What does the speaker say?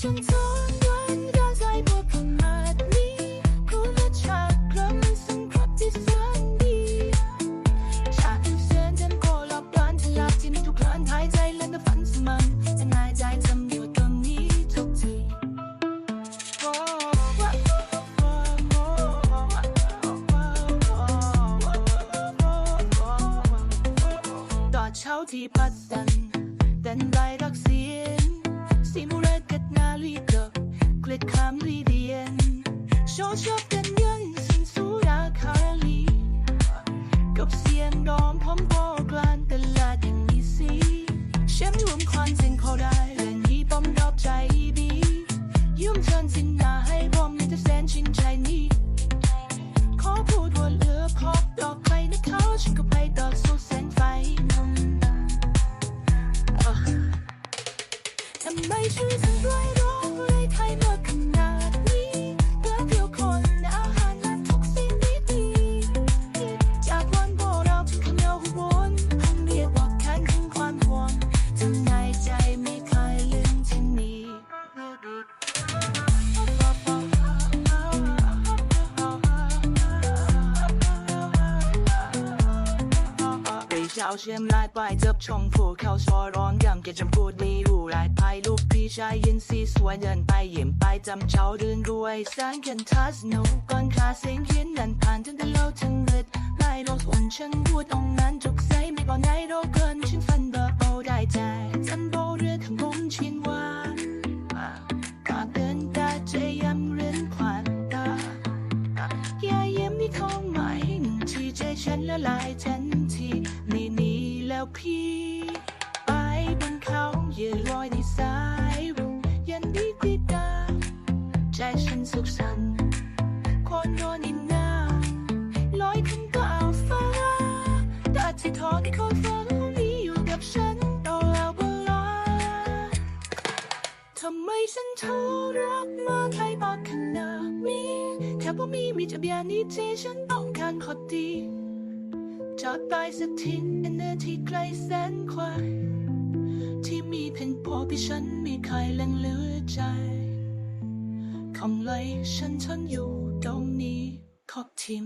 ฉันสอนวันร่างกายพวกขนดนี้คุณและฉากรัมสังครบที่แสนดีฉากที่แสนจำโคลอบร้อนทะลักที่ทุกร้อนหายใจและก็ฝันสม่ำจะนายใจจำอยู่ตรงนี้ทุกทีต่อเช้าที่ปัดสันแต่ไร กับเสียงดอมพร้อมกล ชาวเชื่อมลายปลายเจ็บชมผู้เข้าชอร้อนยำเกจำพูดดีรู้ลายภายลูกพี่ชายยินซีสวยเดินไปเยี่ยมไปจำเช้าเดินรวยสร้างกันทัสโนก่อนคาเสียงเย็นนั้นผ่านทั้งตะเลาทั้งเลือดลายโรสอุ่นฉันพูดตรงนั้นจุกใสไม่ก่อนไหนโรเกินฉันฟันเบอร์โอได้ใจฉันโบเรือขังผมชินว่าก่อเดินตาใจย้ำเรื่อนขวัญตาอย่าเยี่ยมมีของใหม่ที่ใจฉันละลายทันที พี่ ไปบนเขายืนลอยในสายรุ้งยันดีดีดา ใจฉันสุขสันต์คนนอนอินนาลอยขึ้นก็เอาฟ้าตาที่ทอที่เขาฝันมีอยู่กับฉันตลอดเวลาทำไมฉันเท่ารักมาใครบอกขนาดนี้แค่พอมีมีจะเบียนนี้ที่ฉันต้องการพอดี จอดตายสักทีในนาทีไกลแสนไกลที่มีเพียงพอที่ฉันมีใครแรงเหลือใจคำเลยฉันทนอยู่ตรงนี้ขอบทิม